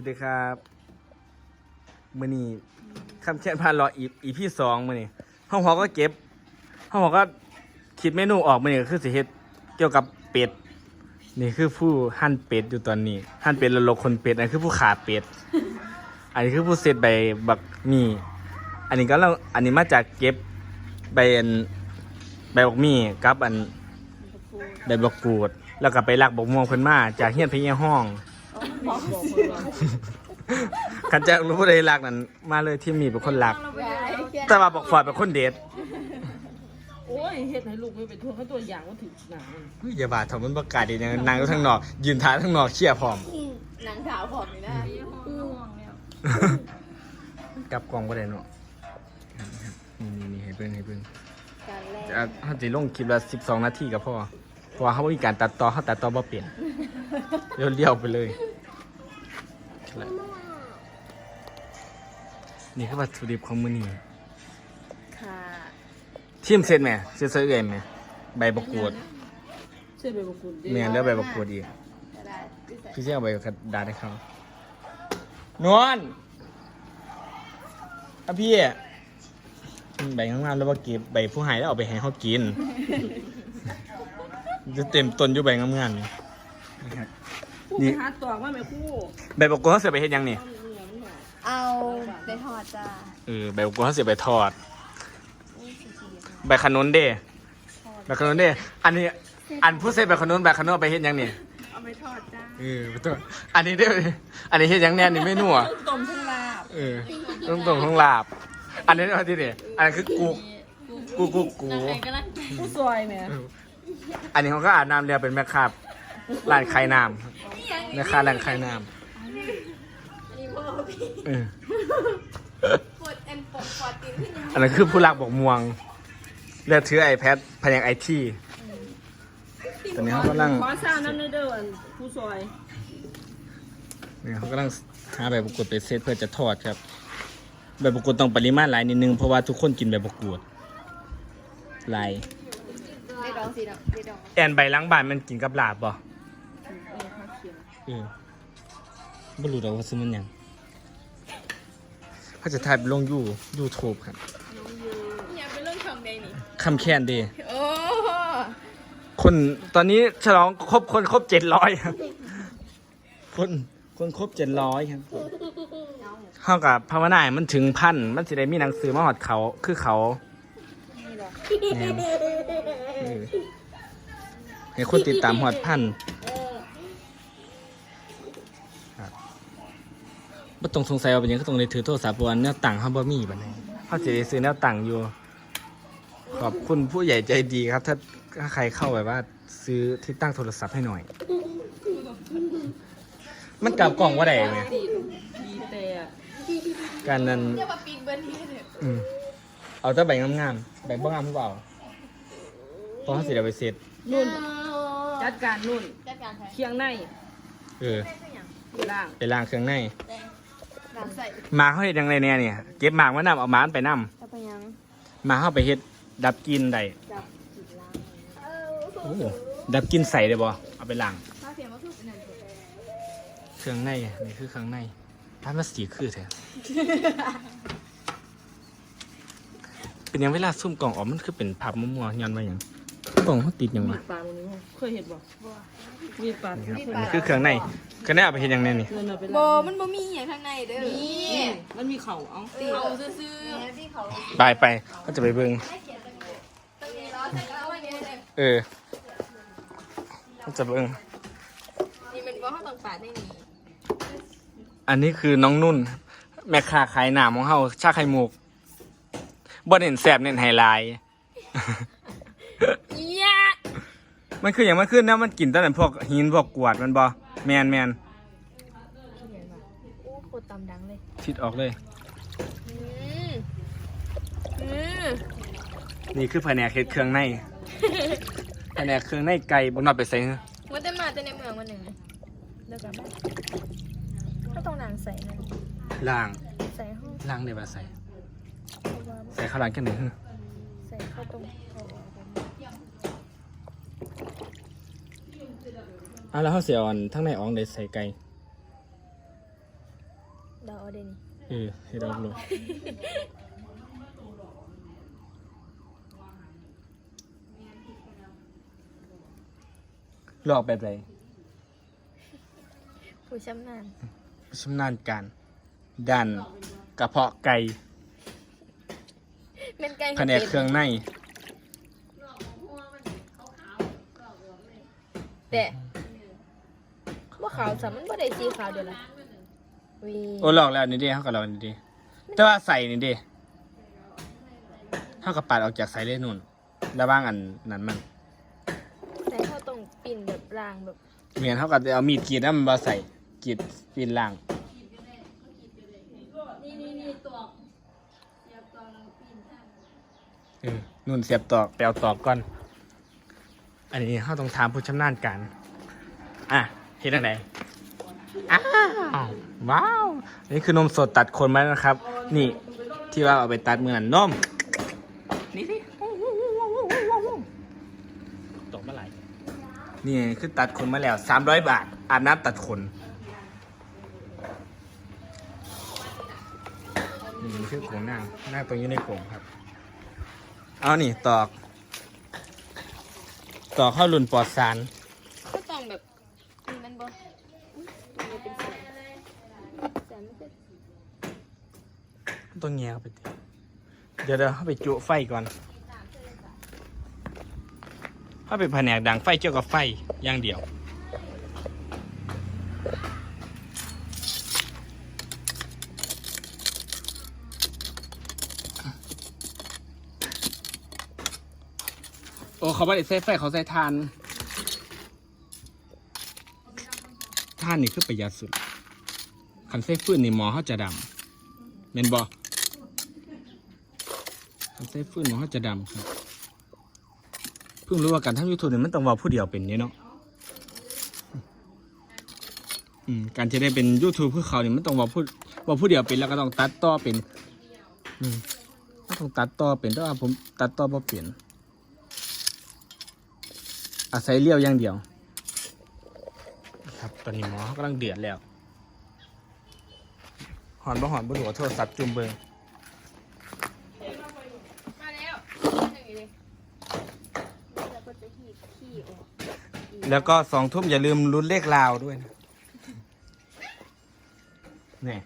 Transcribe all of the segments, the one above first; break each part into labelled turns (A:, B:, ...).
A: วัสดีครับมือนี้คำเชียนพานรออีอีพี่สองมือนี้ห้องหอก็เก็บห้องหอก็คิดเมนูออกมือนี้ก็คือสิเฮ็ดเกี่ยวกับเป็ด นี่คือผู้หั่นเป็ดอยู่ตอนนี้ หั่นเป็ดแล้วลกคนเป็ดอันนคือผู้ขาเป็ด อันนี้คือผู้เสร็จใบบักมี่อันนี้ก็เราอันนี้มาจากเก็บใบอันใบบักมี่กับอันใบบักกูด แล้วก็ไปลักบักม่วงเพิ่นมาจากเฮียนพี่เฮียห้อง ขันจะรู้ผู้ใดรักนั้นมาเลยที่มีเป็นคนรัก แต่ว่าบอกฟอร์ดเป็นคนเด็ด
B: โอ้ยเฮ็ดให้ลูกไม่เป็นทั่วเขาตัวอย่างว่าถึงหนังมัน
A: เฮ้ยอย่าบาดถอมันประกาศดีนะนางก็ทั้งนอก ยืนท้าทั้งนอกเชี่ยพร้อม
C: หนังขาวผมนี่นะ
A: กลับกล่องก็ได้เนาะนี่นี่นี่ให้เพิ่งให้เพิ่ง
C: การแรก
A: จะถ้าจะลงคลิปละสิบสองนาทีก็พอเพราะว่าเขาบ่มีการตัดต่อเขาตัดต่อบ่เปลี่ยนเลี้ยวๆไปเลย นี่คือวัตถุดิบของมื้อนี้
C: ค่ะ
A: ทีมเสร็จไหมเสร็จเสร็จเอ่ยไหมใบบักกรูด
B: เส้นใบมะกรูดดิ
A: เมียนแล้วใบบักกรูดอีก
C: ก็ได้ที่ใส่
A: พี่เชี่ยวใบกระดาษให้เขานวลอะพี่ใบข้างล่างแล้วว่าเก็บใบผู้หายแล้วเอาไปให้เขากิน จะเต็มต้นอยู่ใบงามๆนี่นะครับ
B: คู่
A: นี่
B: ไปหาตอกมาแม่คู่
A: ใบบักกรูดเขาเสียไปเฮ็ดหยังนี่
C: เอาไปทอดจ้า
A: เออใบบักกรูดเขาเสียไปทอด ใบขนุนเด้ใบขนุนเด้ อันนี้ อันผู้เสพใบขนุนใบขนุนเอาไปเฮ็ดหยังนี่
B: เอาไปทอดจ้า
A: เออไปตัวอันนี้เด้ออันนี้เฮ็ดหยังแน่นี่ไม่นัว
B: ต้มทั้งลาบ
A: เออต้องตรงต้องลาบ อันนี้เอาที่นี่อันนี้นคือกูกูกูกู
B: ผู้ซอยแม่
A: เอออันนี้เขาก็อาบน้ำเรียกเป็นแม่ค้าร้านขายน้ำ แม่ค้าร้านขายน้ำเออ
C: ปวดเอ็นปวดปวดตีนขึ้น
A: อันนั้นคือผู้รักบอกม่วงเลือกถือไอแพดแผนกไอทีตอนนี้เขากำลัง
B: ขอซ่านั่นเด้ออันผู้ซอย
A: เนี่ยเขากำลังหาใบประกวดไปเซตเพื่อจะทอดครับใบประกวดต้องปริมาณหลายนิดนึงเพราะว่าทุกคนกินใบประกวดหลาย
C: ได้ดองสิเนาะได้ดอง
A: แอนใบล้างบานมันกินกับลาบบ่
B: เออข้าว เขียว
A: เออไม่รู้หรอกว่าซื้อมันหยังเขาจะถ่ายไปลงยูยูทูบครับ
C: อย่าไปเรื่องช่องใดนี่
A: คำแค้นเดี
C: โอ้
A: คนตอนนี้ฉลองครบคนครบเจ็ดร้อยครับ คนคนครบเจ็ดร้อยครับเท่ากับภาวนาให้มันถึงพันมันจะได้มีหนังสือมาหอดเขาคือเขาแม่นเออให้คนติดตามหอดพัน บ่ต้องสงสัยว่าเป็นหยังก็ต้องเลยถือโทรศัพท์เพราะว่าแนวต่างเขาบ่มีบัดนี้เขาจะได้ซื้อแนวต่างอยู่ ขอบคุณผู้ใหญ่ใจดีครับ ถ้าถ้าใครเข้าแบบว่า ซื้อที่ตั้งโทรศัพท์ให้หน่อย มันกลับกล่องว่าใดไหม
B: ดีดีแต่
A: การนั้น
C: อย่ามาปีนเบิ้ลที่เถอะ
A: อืมเอาแต่ใบงามๆใบบ้งามก็เอาเพราะเขาสิเดี๋ยวไปเสร็จ
B: นุ่น จัดการนุ่น
C: จัดการใคร
B: เคียงใน
A: เออ
B: อยู่ล่าง
A: ไปล้างเครื่องใน
C: น้ำ ใส่
A: หมาเขาเฮ็ดยังไงเนี่ยเนี่ยเก็บหมากมานำเอาหมามันไปนำ
C: จะไปยัง
A: หมาเขาไปเฮ็ดดับกลินได้
C: จับกินล้าง
A: โอ้ดับกลินใส่ได้บ่เอาไปล้าง
C: ถ้าเสียงว่าคือเป็นหนังถั่วแดง
A: เครื่องในนี่คือเครื่องในร้านมาสีคือแท้เป็นยังเวลาซุ่มกล่องออกมันคือเป็นพับมั่วๆย้อนมาอย่าง กล่องเขาติดยัง
B: มี
A: วะ
B: ดปลาตรงนี้บ่เคยเห็นบ่มีดปลา
A: นี่ครับอันนี้คือเครื่องในเครื่องในเอาไปเห็นยังไงนี่
B: เงินเอาไป
C: โบ
B: ล้าง
C: มันบ่มีอย่างข้างในเด้อ
B: นี่มันมีเข่าเอา
C: เขาซื่อๆที่เขา
A: ไปไปก็จะไปเบิ่ง
C: ต้องมีล้อใส่แล้ววันนี้เลย
A: เออจะเบิ่ง
C: นี่เป็นว่าเขาต้องปาดได้นี่
A: อันนี้คือน้องนุ่น แม่ค้าขายหนามของเฮาชาไข่มุกบ่เน้นแสบเน้นไฮไลท์
C: เอี้ย
A: มันคืออย่างมันขึ้นนะมันกินตอนนั้นพวกหินพวกกรวดมันบ่แมนแมน
C: อู้โคตรตำดังเลย
A: ทิดออกเลย
C: อืมอืม
A: นี่คือแผนกเฮ็ดเครื่องใน แผนกเครื่องในไก่บ่นอดไปใส่
C: มันจะมาแต่ในเมืองวันหนึ่งเลิกกันไหมถ้าต้องนางใส่นะ
A: ล่าง
C: ใส่ห้อง
A: ล่างได้บ่ใส่
C: เพราะว่า
A: ใส่ข้าวหลามกันหนึ่ง
C: ใส่เข้าตรงเขา ออกกัน
A: อะแล้วเฮาสิเอาอันทั้งในอองได้ใส่ไก่
C: เราเอาเดยวนี่
A: เออให้เราลงลอกแบบไร
C: ผู้ชำนาญ
A: ชำนาญการดันกระเพาะไก่
C: เป็นไก่
A: แผนกเครื่องใน
C: แต่ว่า ขาวสามันบ่ได้สีขาวเดียวละวี
A: โอ้ลอกแล้วนี่เดิเขาก็ลอกนี่เดิแต่ว่าใส่นี่เดิเท่ากับปัดออกจากใส่เลยนุ่นแล้วบ้างอันนั้นมัน
C: แต่เขาต้องปิ่นแบบรางแบบ
A: เมียนเท่ากับเอามีดกรีดแล้วมันมาใส่กรีดปีนล่าง
B: นี่นี่นี่ตัวเสียบตัวแล้วก็ปีนท่าน
A: เออนุ่นเสียบตอกแปลวตอกก่อน อันนี้เขาต้องถามผู้ชำนาญการอะ เห็นอะไรอ้าวว้าว นี่คือนมสดตัดขนมาแล้วนะครับ นี่ที่ว่าเอาไปตัดเมื่อนั้นนม นี่สิตกเมื่อไหร่นี่คือตัดขนมาแล้วสามร้อยบาท อาบน้ำตัดขนนี่คือโขงหน้าหน้าตรงนี้ในโขงครับ เอานี่ตอก ตอกเข้ารุ่นปลอดสาร
C: ก็ต้องแบบนี่มันบ่อุ๊ยตัวนี้เป็นแสนแสนมันจะ
A: ต้องแงเข้าไปดิเดี๋ยวเดี๋ยวเข้าไปจุไฟก่อนเข้าไปแผนกดังไฟเกี่ยวกับไฟอย่างเดียว โอ้เขาไม่ได้ใส่ไฟเขาใส่ทานทานนี่คือประหยัดสุดคันใส่ฟืนนี่หมอเขาจะดำเมนบอ ใส่ฟืนหมอเขาจะดำครับ เพิ่งรู้ว่าการทำยูทูบเนี่ยมันต้องว่าผู้เดียวเป็นเนี่ยเนาะการจะได้เป็นยูทูบเพื่อเขาเนี่ยมันต้องว่าผู้ว่าผู้เดียวเป็นแล้วก็ต้องตัดต่อเป็นอืต้องตัดต่อเป็นแต่ว่าผมตัดต่อบ่เปลี่ยน อาศัยเลี้ยวอย่างเดียว ครับตอนนี้หมอเขากำลังเดือดแล้วหอนบ่หอนบ่หัวโทรศัพท์จุ่มเบิง
C: มาแล้วอย่างนี้เลยแล้วก็จะขีดขี้ออก
A: แล้วก็สองทุ่มอย่าลืมลุ้นเลขลาวด้วยนะนี่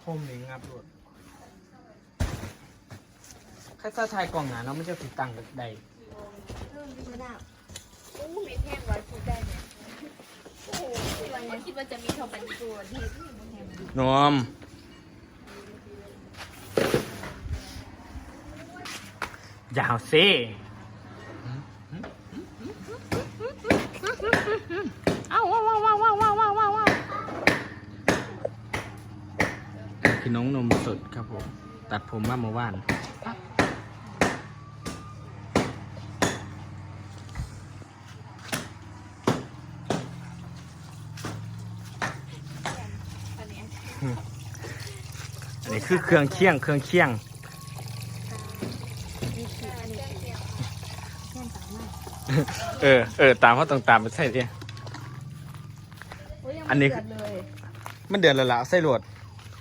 A: โฮมหนิงงับรถแค่ซาทายกล่องหนาเนาะไม่ใช่ติดตั้งใด
C: เริ่มดีมะนาวโอ้มีแท่งไว้พูดได้เนี่ยโอ้โหคิดว่ายังคิดว่าจะมีเท่าปันตัวที่ที่มันแท่ง
A: นอม ยาวซิ คือน้องนมสดครับผม ตัดผมมาเมื่อวาน
C: อันเนี้ย
A: อันนี้คือเครื่องเคียงเครื่องเคียง
C: มีขี้อันนี้ขี้แท่งสามารถ
A: เออเออตามเขาต้องตามไปใส่ดิ
C: โอ้ยยัง
A: อันนี้
C: ไม่เดือดเลย
A: มันเดือดและละใส่โหลด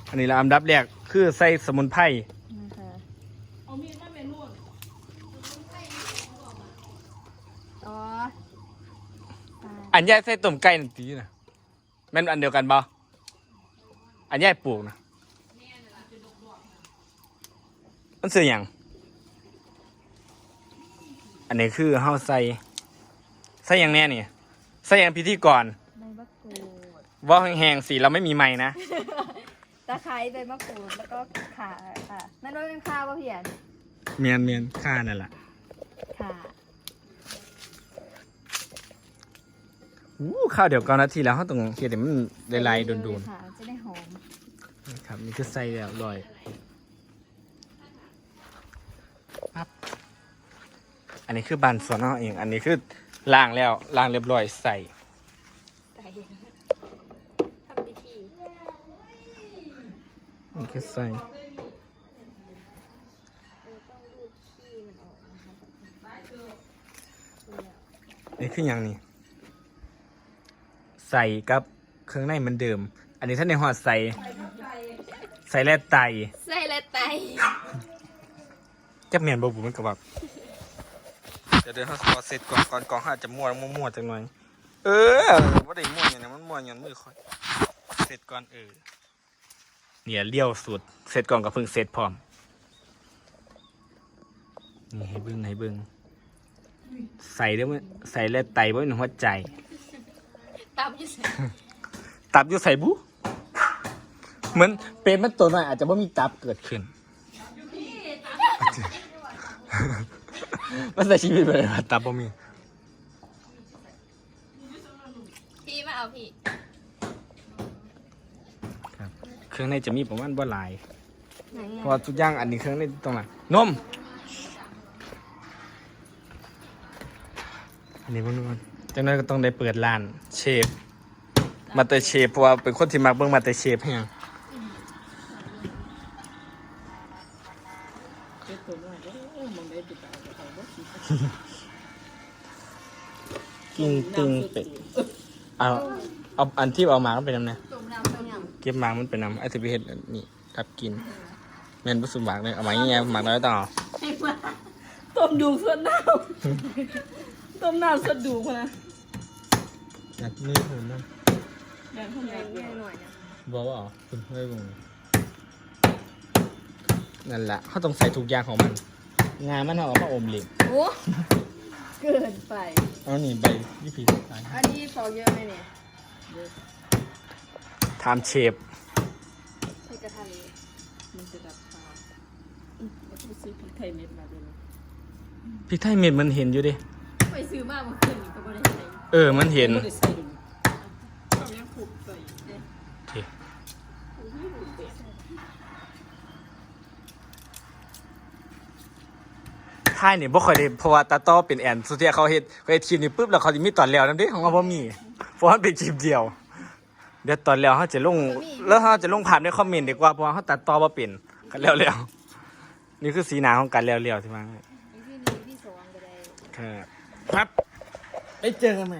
A: อันนี้ละอันดับแรกคือใส่สมุนไพร
C: นะคะ
B: เอามีดมาเมนูน
C: อ๋ออ่า
A: อันย่ายใส่ต้มไก่นั่นตีนะแม่นอันเดียวกันบ่อันย่ายปลูกนะมันคืออย่างอันนี้คือเฮาใส่ใส่อย่างแน่นี่ใส่อย่างพิธีกร
C: ใบมะกรูด
A: ว่าแห้งๆสีเราไม่มีไม้นะ
C: ตะไคร้ใบมะกรูดแล้วก็ข่าค่ะนั่นว่าเป็นข่าป่ะพี่อัน
A: เมียนเมียนค่านั่นแหละ
C: ข่า
A: อู้ข้าวเดี๋ยวเก้านาทีแล้วเขาต้องเฮ็ดให้มันลายๆโดน
C: ค่ะจะได้หอม
A: ๆนะครับนี่คือใส่แล้วลอยปั๊บอันนี้คือบานส่วนเขาเอง อันนี้คือล้างแล้วล้างเรียบร้อยใส่
C: ใส่ทำพิธี
A: นี่คือใส่
C: เออต้องรูดขี้ มันออกนะคะ
A: นี่คืออย่างนี้ใส่กับเคเครื่องในเหมือนเดิม อันนี้ท่านในหอดใส่ ใส่แร่ไต
C: ใส่และไต
A: จะเมียนบ่บุมันก็แบบเดี๋ยวเดี๋ยวเขาขอเสร็จก่อนก่อนกองเขาอาจจะมั่วมั่วๆจังหน่อย เออว่าได้มั่วอย่างนี้มันมั่วอย่างมือค่อย เสร็จก่อนเออ เนี่ยเลี้ยวสุดเสร็จก่อนกับเพิ่งเสร็จพร้อมนี่ให้เบิ้งให้เบิ้งใส่เด้อมั้ยใส่แล้วไตบ่เป็นหัวใจ
C: ตับอยู่ใส่
A: ตับอยู่ใส่บุเหมือนเป็นมันตัวหน่อยอาจจะไม่มีตับเกิดขึ้นมันใส่ชีวิตไปเลยว่าตับบ่มี
C: พี่มาเอาพี่
A: ครับ เครื่องในจะมีประมาณบ่หลาย
C: ไหน
A: เพราะว่าทุกอย่างอันนี้เครื่องในตรงไหนนม อันนี้พวกนู้นจังนั้นก็ต้องได้เปิดร้านเชฟ มาเตอร์เชฟเพราะว่าเป็นคนที่มักเบิ่งมาเตอร์เชฟแฮง
B: เฮ็ดตัวน้อยเออมันได้ติดตามกับเขาบ่สิ
A: กิ้งติ้งเป็ดเอาเอาอันที่เอามาก็เป็นน้ำเนี่ย
C: ตุ่มน้ำต้มย
A: เก็บมามันเป็นน้ำไอ้ที่ไปเห็ดนี่รับกินแม่นผสมหมากเลยเอามาอย่างเงี้ยหมากน้อยต่อ
B: ต้มดูส่วนน้ำต้มน้ำสะดูกนะ
A: อยากนี่ผมนะ
B: แบ่งข้างในำเดียว
C: หน่อยนะ
A: บอกว่าอ๋อคุณเฮ้ยบุงนั่นแหละเขาต้องใส่ทุกอย่างของมัน งานมันเอามาอมเหล็ก
C: โอ้เกินไป
A: เอานี่ใบยี่ปีสุดท้าย
C: อันนี้ฟองเยอะไหมเนี่ย
A: ทำเชฟ
C: ใส่กระทะเลย
B: มันจะดับคาวอืมแล้วก็ซื้อพริกไทยเม็ดมาด้วยนะ
A: พริกไทยเม็ดมันเห็นอยู่ดิ
C: ไปซื้อมาเมื่อคืนนี้ก็ไม่ได้ใส่
A: เออมันเห็น
B: บ่ได้ใส่ดูเอายังผูกใส่เด้
A: โอเค
B: โอ้ยผูกเป็ด
A: ท้ายนี่บ่ค่อยได้เพราะว่าตาต้อเป็นแอนสุดที่เขาเฮ็ดเขาเฮ็ดคลิปนี้ปุ๊บแล้วเขาจะมีตอนแล้วนั่นเด้ของเราบ่มีเพราะว่ามันเป็นคลิปเดียว เดี๋ยวตอนแล้วเขาจะลงแล้วเขาจะลงภาพในคอมเมนต์ดีกว่าเพราะว่าเขาตัดต่อบ่เป็นกันแล้วแล้วนี่คือสีหน้าของกันแล้วแล้วที่ว่า
C: ที่นี่ที่สองก็ได้
A: ครับครับได้เจอกันใหม่